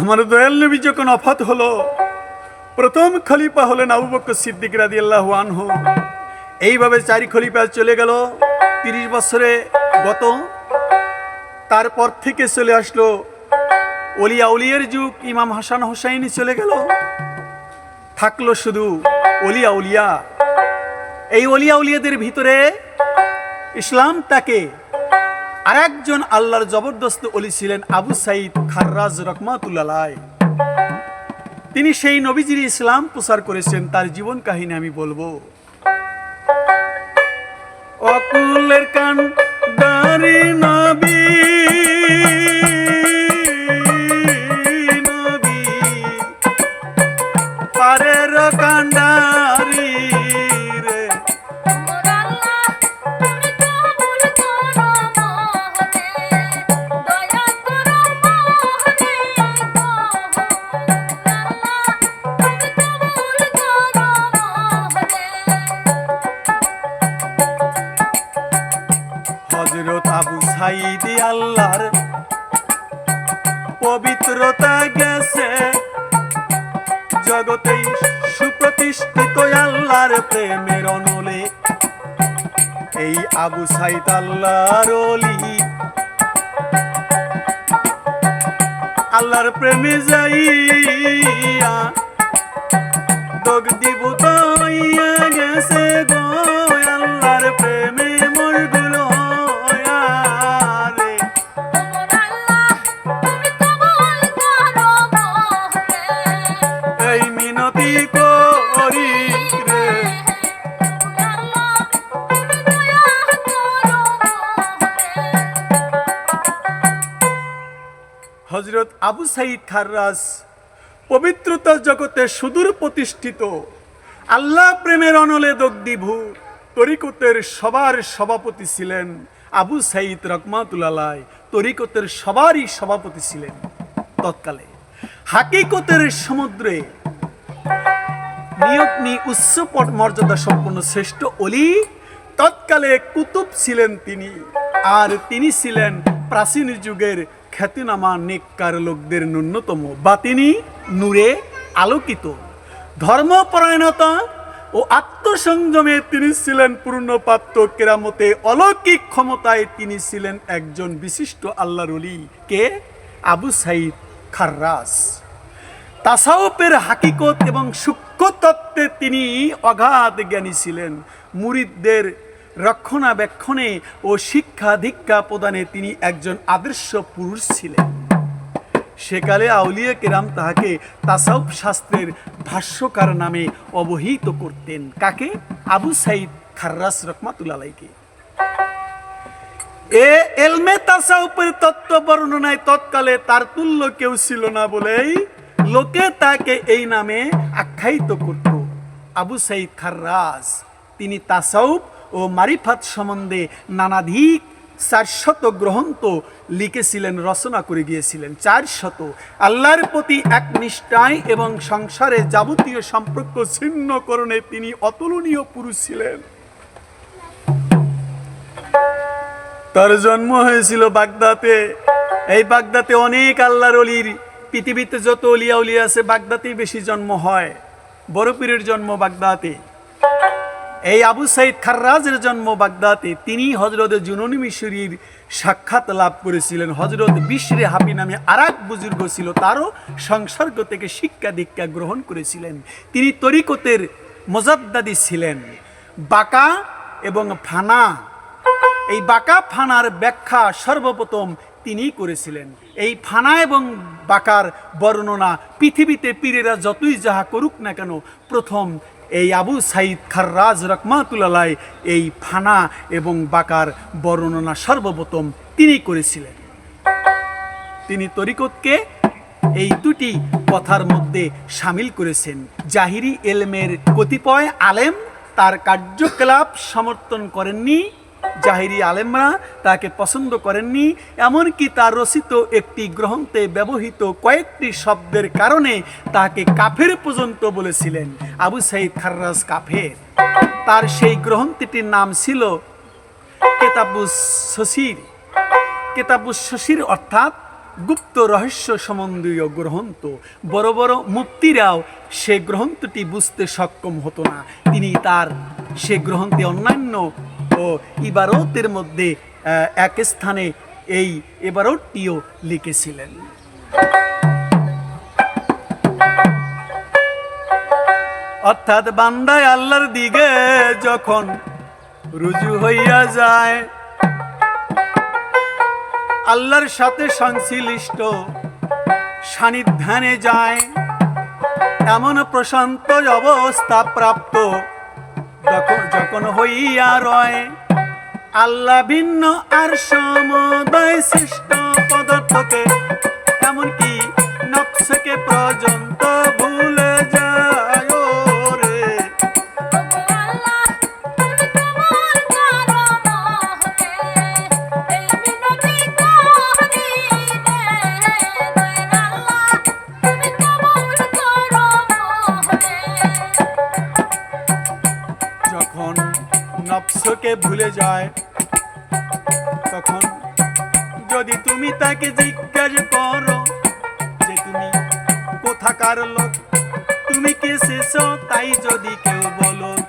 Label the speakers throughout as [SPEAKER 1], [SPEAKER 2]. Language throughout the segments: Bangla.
[SPEAKER 1] আমার দয়াল নবী যখন অফাত হলো, প্রথম খলিফা হলেন আবু বকর সিদ্দিক রাদিয়াল্লাহু আনহু। এইভাবে চারি খলিফা চলে গেল, তিরিশ বছরে গত। তারপর থেকে চলে আসলো অলিয়া উলিয়ের যুগ, ইমাম হাসান হোসাইনি চলে গেল। থাকল শুধু অলিয়া উলিয়া। এই অলিয়া উলিয়াদের ভিতরে ইসলাম তাকে আর একজন আল্লাহর জবরদস্ত অলি ছিলেন আবু সাইদ খাররাজ রকমাতুল্লাহ তিনি সেই নবীজির ইসলাম প্রচার করেছেন, তার জীবন কাহিনী আমি বলব। অকুলের কান দারি হজরত আবু সাইদি আল্লাহর পবিত্রতা গেছে। জগতেই সুপ্রতিষ্ঠিত আল্লাহর প্রেমের অনলে। এই আবু সাইদ আল্লাহর অলি। আল্লাহর প্রেমে যাইয়া দগ দিব আবু সাইদ খাররাজ পবিত্রতা জগতে সুদূর প্রতিষ্ঠিত। আল্লাহ প্রেমের অনলে দগ্ধীভূ তরিকতের সবার সভাপতি ছিলেন আবু সাইদ রকমাতুল্লাহ তরিকতের সবারই সভাপতি ছিলেন তৎকালে। হাকিকতের সমুদ্রে নিয়োগ নি উচ্চ মর্যাদা সম্পন্ন শ্রেষ্ঠ অলি, তৎকালে কুতুব ছিলেন তিনি, আর তিনি ছিলেন প্রাচীন যুগের খ্যাতিনামা নেককার লোকদের ন্যূনতম। বা তিনি নূরে আলোকিত। ধর্মপরায়ণতা ও আত্মসংযমে তিনি ছিলেন পূর্ণপ্রাপ্ত কেরামতে অলৌকিক ক্ষমতায় তিনি ছিলেন একজন বিশিষ্ট আল্লাহর অলি কে? আবু সাইদ খাররাস। তাসাউপের হাকিকত এবং সূক্ষ্ম তিনি অগাধ জ্ঞানী ছিলেন। মুরিদদের রক্ষণাবেক্ষণে ও শিক্ষা দীক্ষা প্রদানে তিনি একজন আদর্শ পুরুষ ছিলেন। সেকালে আউলিয়া কেরাম তাহাকে তাসাউফ শাস্ত্রের ভাষ্যকার নামে অবহিত করতেন। কাকে? আবু সাইদ খার্রাস রহমাতুল্লাহকে এ এলমে তাসাউপের তত্ত্ব বর্ণনায় তৎকালে তার তুল্য কেউ ছিল না বলেই লোকে তাকে এই নামে আখ্যায়িত করত। আবু সাইদ খাররাজ তিনি তাসাউপ ও মারিফাত সম্বন্ধে নানাধিক চারশত গ্রন্থ লিখেছিলেন, রচনা করে গিয়েছিলেন। চারশত। আল্লাহর প্রতি এক নিষ্ঠায় এবং সংসারে যাবতীয় সম্পর্ক ছিন্নকরণে তিনি অতুলনীয় পুরুষ ছিলেন। তার জন্ম হয়েছিল বাগদাতে। এই বাগদাতে অনেক আল্লাহর অলির, পৃথিবীতে যত অলিয়া উলিয়া আছে, বাগদাতেই বেশি জন্ম হয়। বড় পীরের জন্ম বাগদাতে। এই আবু সাইদ খাররাজের জন্ম বাগদাতে তিনি হজরত জুননি মিশরির সাক্ষাৎ লাভ করেছিলেন। হজরত বিশরে হাফি নামে আর এক বুজুর্গ ছিল, তারও সংসর্গ থেকে শিক্ষা দীক্ষা গ্রহণ করেছিলেন। তিনি তরিকতের মোজাদ্দাদি ছিলেন। বাকা এবং ফানা, এই বাঁকা ফানার ব্যাখ্যা সর্বপ্রথম তিনি করেছিলেন। এই ফানা এবং বাঁকার বর্ণনা পৃথিবীতে পীরেরা যতই যাহা করুক না কেন, প্রথম এই আবু সাইদ খাররাজ রকমাতুল্লাহ এই ফানা এবং বাকার বর্ণনা সর্বপ্রথম তিনি করেছিলেন। তিনি তরিকতকে এই দুটি কথার মধ্যে সামিল করেছেন। জাহিরি এলমের কতিপয় আলেম তার কার্যকলাপ সমর্থন করেননি জাহিরি আলেমরা তাকে পছন্দ করেননি, এমনকি তার রচিত একটি গ্রন্থে ব্যবহৃত কয়েকটি শব্দের কারণে তাকে কাফের পর্যন্ত বলেছিলেন, আবু সাইদ খাররাজ কাফের। তার সেই গ্রন্থটির নাম ছিল কেতাবুস শশীর। কেতাবুস শশীর অর্থাৎ গুপ্ত রহস্য সম্বন্ধীয় গ্রন্থ। বড় বড় মুক্তিরাও সে গ্রন্থটি বুঝতে সক্ষম হতো না। তিনি তার সে গ্রন্থে অন্যান্য ও ইবারতের মধ্যে এক স্থানে এই এবারটিও লিখেছিলেন। অর্থাৎ বান্দায় আল্লাহর দিকে যখন রুজু হইয়া যায়, আল্লাহর সাথে সংশ্লিষ্ট সান্নিধ্যানে যায়, এমন প্রশান্ত অবস্থা প্রাপ্ত যখন হইয়া রয় আল্লাহ ভিন্ন আর সমদয় সৃষ্ট পদার্থকে এমনকি নকশাকে পর্যন্ত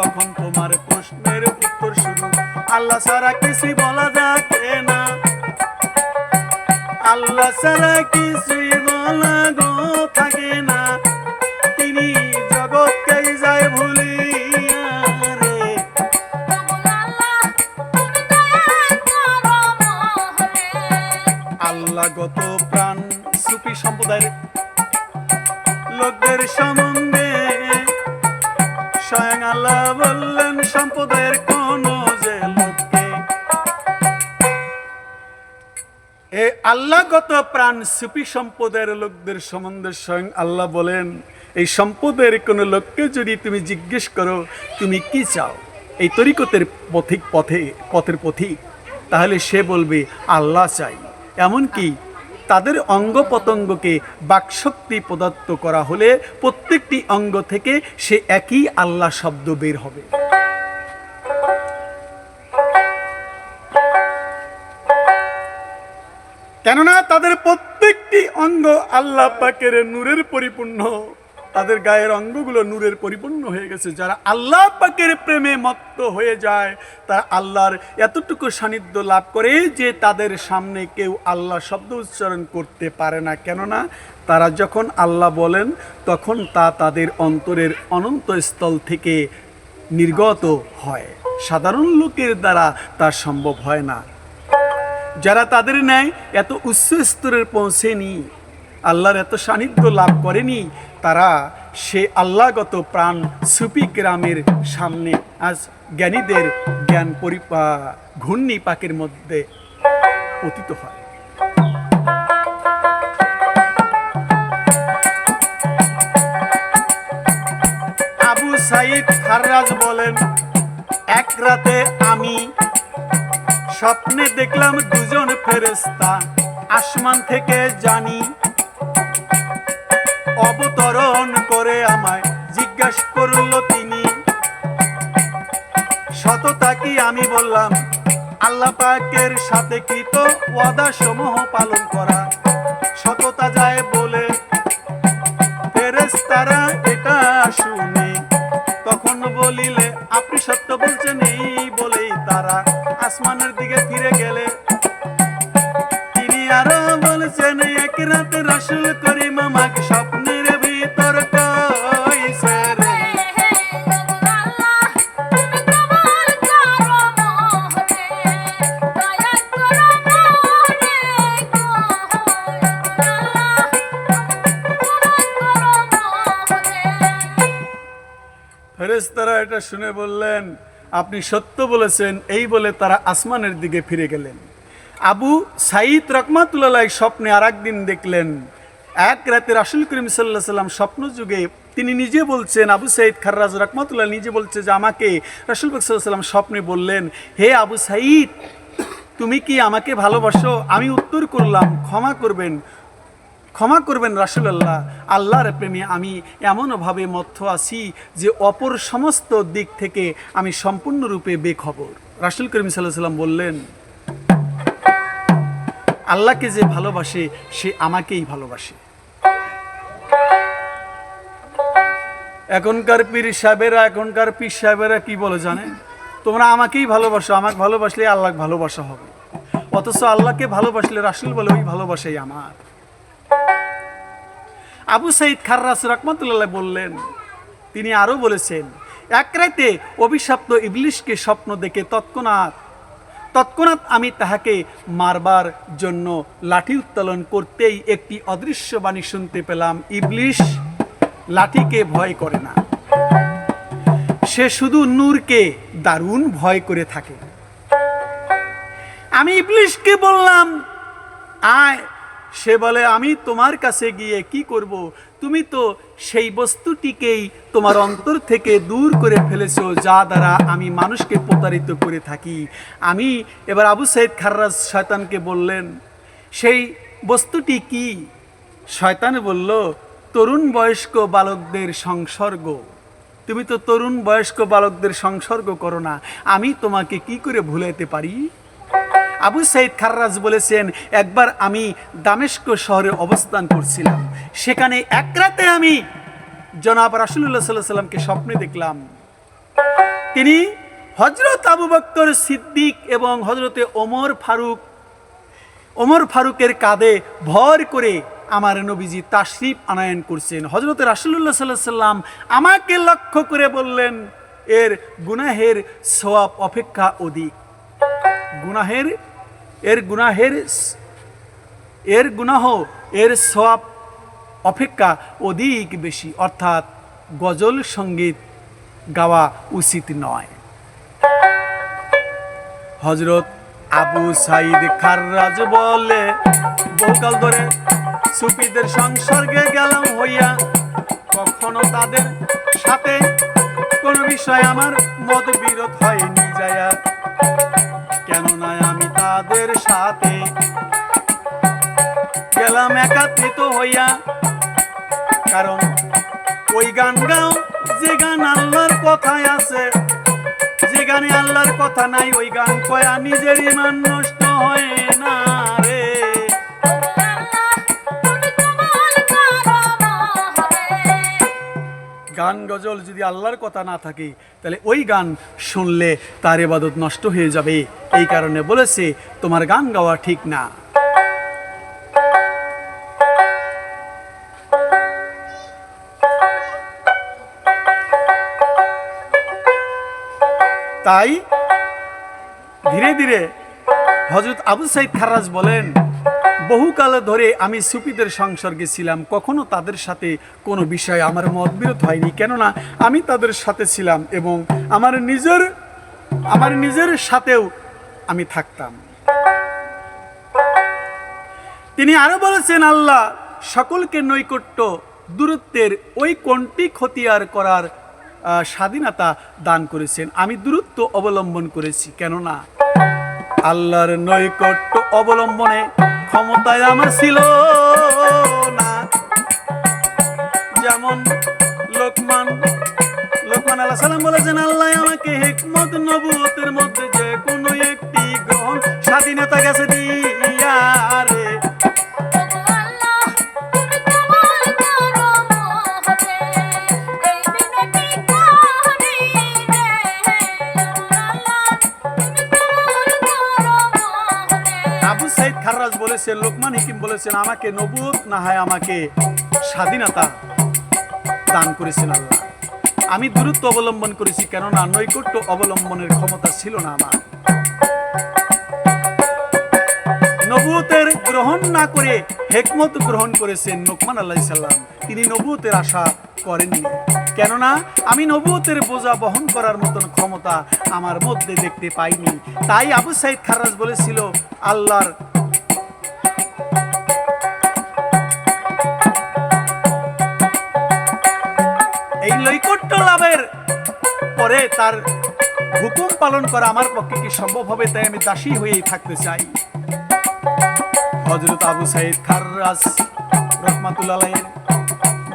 [SPEAKER 1] তখন তোমার প্রশ্নের উত্তর শুরু আল্লাহ ছাড়া কিছুই বলা যাকে না। আল্লাহ ছাড়া কিছুই বলা গো থাকে না। তিনি জগৎকেই যায় ভুলিয়া রে।
[SPEAKER 2] আল্লাহ করো
[SPEAKER 1] প্রাণ সুফি সম্প্রদায়ের লোকদের সম্বন্ধে স্বয়ং আল্লাহ বললেন সম্প্রদায়ের কোন যে লোককে এ আল্লাহগত প্রাণ সুফি সম্প্রদায়ের লোকদের সম্বন্ধে স্বয়ং আল্লাহ বলেন, এই সম্প্রদায়ের কোনো লোককে যদি তুমি জিজ্ঞেস করো, তুমি কি চাও? এই তরিকতের পথিক, পথে, পথের পথিক। তাহলে সে বলবে, আল্লাহ চাই। এমনকি তাদের অঙ্গ পতঙ্গকে বাকশক্তি প্রদত্ত করা হলে প্রত্যেকটি অঙ্গ থেকে সে একই আল্লাহ শব্দ বের হবে। কেননা তাদের প্রত্যেকটি অঙ্গ আল্লাহ পাকের নূরের পরিপূর্ণ। তাদের গায়ের অঙ্গগুলো নূরের পরিপূর্ণ হয়ে গেছে। যারা আল্লাহ পাকের প্রেমে মত্ত হয়ে যায়, তারা আল্লাহর এতটুকু সান্নিধ্য লাভ করে যে তাদের সামনে কেউ আল্লাহ শব্দ উচ্চারণ করতে পারে না। কেননা তারা যখন আল্লাহ বলেন, তখন তা তাদের অন্তরের অনন্ত স্থল থেকে নির্গত হয়। সাধারণ লোকের দ্বারা তা সম্ভব হয় না। যারা তাদের ন্যায় এত উচ্চ স্তরের পৌঁছেনি, আল্লাহর এত সান্নিধ্য লাভ করেনি তারা সে আল্লাহগত প্রাণ সুপি গ্রামের সামনে আজ জ্ঞানীদের জ্ঞান পরিপা, ঘূর্ণি পাকের মধ্যে পতিত হয়। আবু সাইদ খাররাজ বলেন, এক রাতে আমি স্বপ্নে দেখলাম দুজন ফেরেস্তা আসমান থেকে জানি অবতরণ করে আমায় জিজ্ঞাস করল তিনি। সততা কি আমি বললাম? আল্লাহ পাকের সাথে কৃত ওয়াদা সমূহ পালন করা। সততা যায় ফেরেশতারা এটা শুনে বললেন, আপনি সত্য বলেছেন, এই বলে তারা আসমানের দিকে ফিরে গেলেন। আবু সাইদ রকমাতুল্লাহ স্বপ্নে আর দিন দেখলেন, এক রাতে রাসুল করিম সাল্লাহ সাল্লাম স্বপ্ন যুগে তিনি নিজে বলছেন, আবু সাইদ খার্রাজ রকমাতুল্লাহ নিজে বলছে যে আমাকে রাসুল সাল্লাহ সাল্লাম স্বপ্নে বললেন, হে আবু সাইদ তুমি কি আমাকে ভালোবাসো? আমি উত্তর করলাম, ক্ষমা করবেন। ক্ষমা করবেন রাসুলাল্লাহ। আল্লাহর প্রেমে আমি এমনভাবে মত্থ আছি যে অপর সমস্ত দিক থেকে আমি সম্পূর্ণরূপে বেখবর। রাসুল করিম সাল্লাহ সাল্লাম বললেন, আল্লাহকে যে ভালোবাসে, সে আমাকেই ভালোবাসে। এখনকার পীর সাহেবেরা, এখনকার পীর সাহেবেরা কি বলে জানে? তোমরা আমাকেই ভালোবাসো, আমাকে ভালোবাসলে আল্লাহ ভালোবাসা হবে। অথচ আল্লাহকে ভালোবাসলে রাসুল বলে ওই ভালোবাসাই আমার। আবু সাইদ খার্রাস রহমতুল্লাহ বললেন, তিনি আরও বলেছেন, এক রাতে অভিশপ্ত ইবলিশকে স্বপ্ন দেখে তৎক্ষণাৎ তৎক্ষণাৎ আমি তাহাকে মারবার জন্য লাঠি উত্তোলন করতেই একটি অদৃশ্য বাণী শুনতে পেলাম, ইবলিশ লাঠিকে ভয় করে না। সে শুধু নূরকে দারুণ ভয় করে থাকে। আমি ইবলিশকে বললাম, আয় সে বলে, আমি তোমার কাছে গিয়ে কি করব? তুমি তো সেই বস্তুটিকেই তোমার অন্তর থেকে দূর করে ফেলেছো, যা দ্বারা আমি মানুষকে প্রতারিত করে থাকি। আমি এবার আবু সাইদ খার্রাজ শয়তানকে বললেন, সেই বস্তুটি কি? শয়তান বলল, তরুণ বয়স্ক বালকদের সংসর্গ। তুমি তো তরুণ বয়স্ক বালকদের সংসর্গ করো না। আমি তোমাকে কি করে ভুলাইতে পারি? আবু সাইদ খার্রাজ বলেছেন, একবার আমি দামেস্ক শহরে অবস্থান করছিলাম। সেখানে এক রাতে আমি জনাব রাসুল্লাহ সাল্লাহ সাল্লামকে স্বপ্নে দেখলাম। তিনি হজরত আবু বক্তর সিদ্দিক এবং হজরতে ওমর ফারুক, ওমর ফারুকের কাঁধে ভর করে আমার নবীজি তাশরিফ আনায়ন করছেন। হজরত রাসুল্লাহ সাল্লাহ সাল্লাম আমাকে লক্ষ্য করে বললেন, এর গুনাহের সোয়াব অপেক্ষা অধিক। গুনাহের এর গুনাহের এর গুনাহ, এর সব অপেক্ষা অধিক বেশি, অর্থাৎ গজল সংগীত গাওয়া উচিত নয়। হজরত আবু সাইদ খাররাজ বলে বহুকাল ধরে সুফিদের সংসর্গে গেলাম হইয়া, কখনো তাদের সাথে কোনো বিষয় আমার মত বিরোধ হয়নি। তাদের গেলাম একাত্রিত হইয়া। কারণ ওই গান গাও, যে গান আল্লাহর কথায় আছে। যে গানে আল্লাহর কথা নাই, ওই গান কয়া নিজের ইমান নষ্ট হয় না গান গজল যদি আল্লাহর কথা না থাকে, তাহলে ওই গান শুনলে তার এবাদত নষ্ট হয়ে যাবে। এই কারণে বলেছে, তোমার গান গাওয়া ঠিক না। তাই ধীরে ধীরে হজরত আবু সাইদ খারাজ বলেন বহুকাল ধরে আমি সুফিদের সংসর্গে ছিলাম। কখনো তাদের সাথে কোনো বিষয়ে আমার মতবিরোধ হয়নি। কেননা আমি তাদের সাথে ছিলাম এবং আমার নিজের আমার নিজের সাথেও আমি থাকতাম। তিনি আরও বলেছেন, আল্লাহ সকলকে নৈকট্য, দূরত্বের ওই কোনটি খতিয়ার করার স্বাধীনতা দান করেছেন। আমি দূরত্ব অবলম্বন করেছি। কেননা আল্লাহর নৈকট্য অবলম্বনে ক্ষমতায় আমার ছিল না। যেমন লোকমান লোকমান আল্লাহ সালাম বলেছেন, আল্লাহ আমাকে হিকমত নবুতের মধ্যে যে কোনো একটি গ্রহণ স্বাধীনতা গেছে দিয়া বলেছেন লোকমান হিকিম বলেছেন, আমাকে নবুয়ত না হয় আমাকে স্বাধীনতা দান করেছেন আল্লাহ। আমি দূরত্ব অবলম্বন করেছি, কেননা নৈকট্য অবলম্বনের ক্ষমতা ছিল না আমার। নবুয়তের গ্রহণ না করে হেকমত গ্রহণ করেছেন লোকমান আল্লাহ সাল্লাম তিনি নবুতের আশা করেননি। কেননা আমি নবুতের বোঝা বহন করার মতন ক্ষমতা আমার মধ্যে দেখতে পাইনি। তাই আবু সাইদ খারাজ বলেছিল, আল্লাহর লাভের পরে তার হুকুম পালন করা আমার পক্ষে কি সম্ভব হবে, তাই আমি দাসী হয়েই থাকতে চাই। হজরত আবু সাইদ খাররাস রহমাতুল্লাহের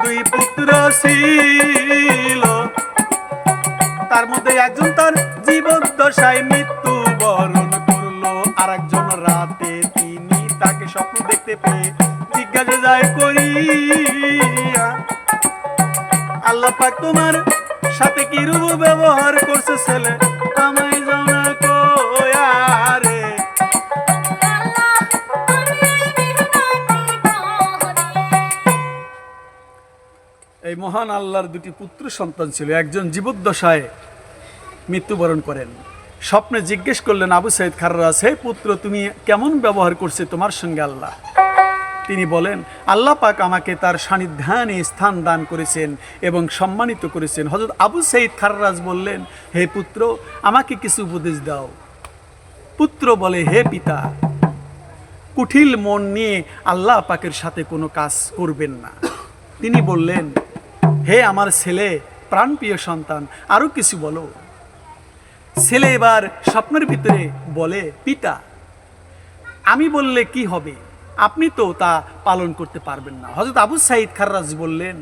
[SPEAKER 1] দুই পুত্র ছিল। তার মধ্যে একজন তার জীবদ্দশায় মৃত্যু বরণ করল আর একজন রাতে তিনি তাকে স্বপ্ন দেখতে পেয়ে জিজ্ঞাসা যায় করিয়া তোমার সাথে কি রূপ ব্যবহার করছে ছেলে? আমায়
[SPEAKER 2] এই
[SPEAKER 1] মহান আল্লাহর দুটি পুত্র সন্তান ছিল। একজন জীবদ্দশায় মৃত্যুবরণ করেন। স্বপ্নে জিজ্ঞেস করলেন, আবু সাইদ খাররাজ, হে পুত্র, তুমি কেমন ব্যবহার করছে তোমার সঙ্গে আল্লাহ? তিনি বলেন, আল্লাহ পাক আমাকে তার সান্নিধ্যানে স্থান দান করেছেন এবং সম্মানিত করেছেন। হজরত আবু সাইদ খাররাজ বললেন, হে পুত্র, আমাকে কিছু উপদেশ দাও। পুত্র বলে, হে পিতা, কুঠিল মন নিয়ে আল্লাহ পাকের সাথে কোনো কাজ করবেন না। তিনি বললেন, হে আমার ছেলে, প্রাণপ্রিয় সন্তান আরও কিছু বলো। ছেলে এবার স্বপ্নের ভিতরে বলে, পিতা, আমি বললে কি হবে? আপনি তো তা পালন করতে পারবেন না। হজরত আবু সাইদ খাররাজ বললেন,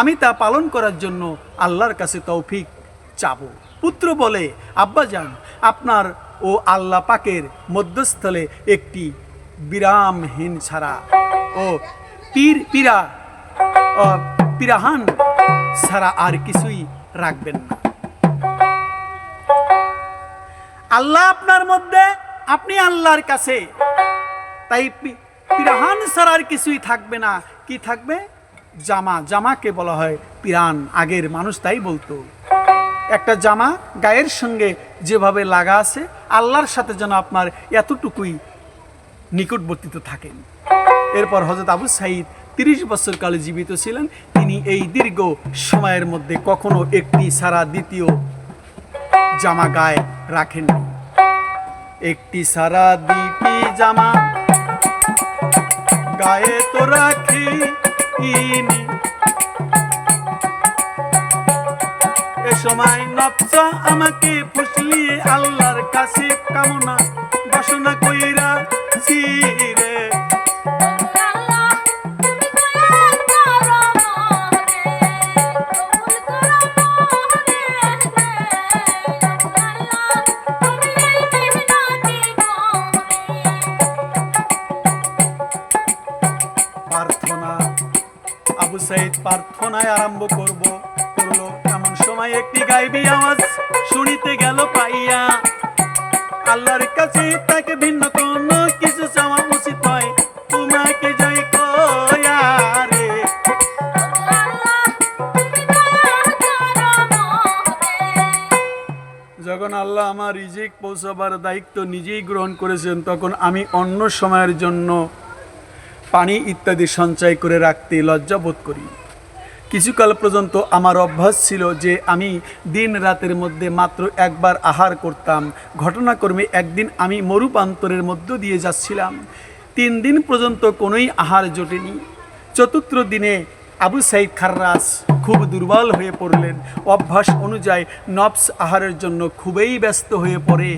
[SPEAKER 1] আমি তা পালন করার জন্য আল্লাহর কাছে তৌফিক চাবো। পুত্র বলে আব্বাজান আপনার ও আল্লাহ পাকের মধ্যস্থলে একটি বিরামহীন ছাড়া ও পীর, পীরা পিরাহান ছাড়া আর কিছুই রাখবেন না। আল্লাহ আপনার মধ্যে, আপনি আল্লাহর কাছে তাই পিরাহান ছাড়া আর কিছুই থাকবে না। কি থাকবে? জামা। জামাকে বলা হয় পিরান। আগের মানুষ তাই বলতো। একটা জামা গায়ের সঙ্গে যেভাবে লাগা আছে, আল্লাহর সাথে যেন আপনার এতটুকুই নিকটবর্তিত থাকেন। এরপর হজরত আবু সাইদ তিরিশ বছর কালে জীবিত ছিলেন। তিনি এই দীর্ঘ সময়ের মধ্যে কখনো একটি সারা দ্বিতীয় জামা গায়ে রাখেননি। একটি সারা দ্বিতি জামা গায়ে তো রাখি এ সময় নফসা আমাকে ফুসলিয়ে আল্লাহর কাছে কামনা বাসনা কইরা রে আরম্ভ করব। করল এমন সময় একটি গাইবি আওয়াজ শুনিতে গেল পাইয়া। আল্লাহর কাছে তাকে ভিন্ন কিছু চাওয়া উচিত তোমাকে জয় যখন আল্লাহ আমার রিজিক পৌঁছাবার দায়িত্ব নিজেই গ্রহণ করেছেন, তখন আমি অন্য সময়ের জন্য পানি ইত্যাদি সঞ্চয় করে রাখতে লজ্জা বোধ করি। কিছুকাল পর্যন্ত আমার অভ্যাস ছিল যে আমি দিন রাতের মধ্যে মাত্র একবার আহার করতাম। ঘটনাক্রমে একদিন আমি মরুপান্তরের মধ্য দিয়ে যাচ্ছিলাম। তিন দিন পর্যন্ত কোনোই আহার জোটেনি। চতুর্থ দিনে আবু সাইদ খাররাস খুব দুর্বল হয়ে পড়লেন। অভ্যাস অনুযায়ী নবস আহারের জন্য খুবই ব্যস্ত হয়ে পড়ে।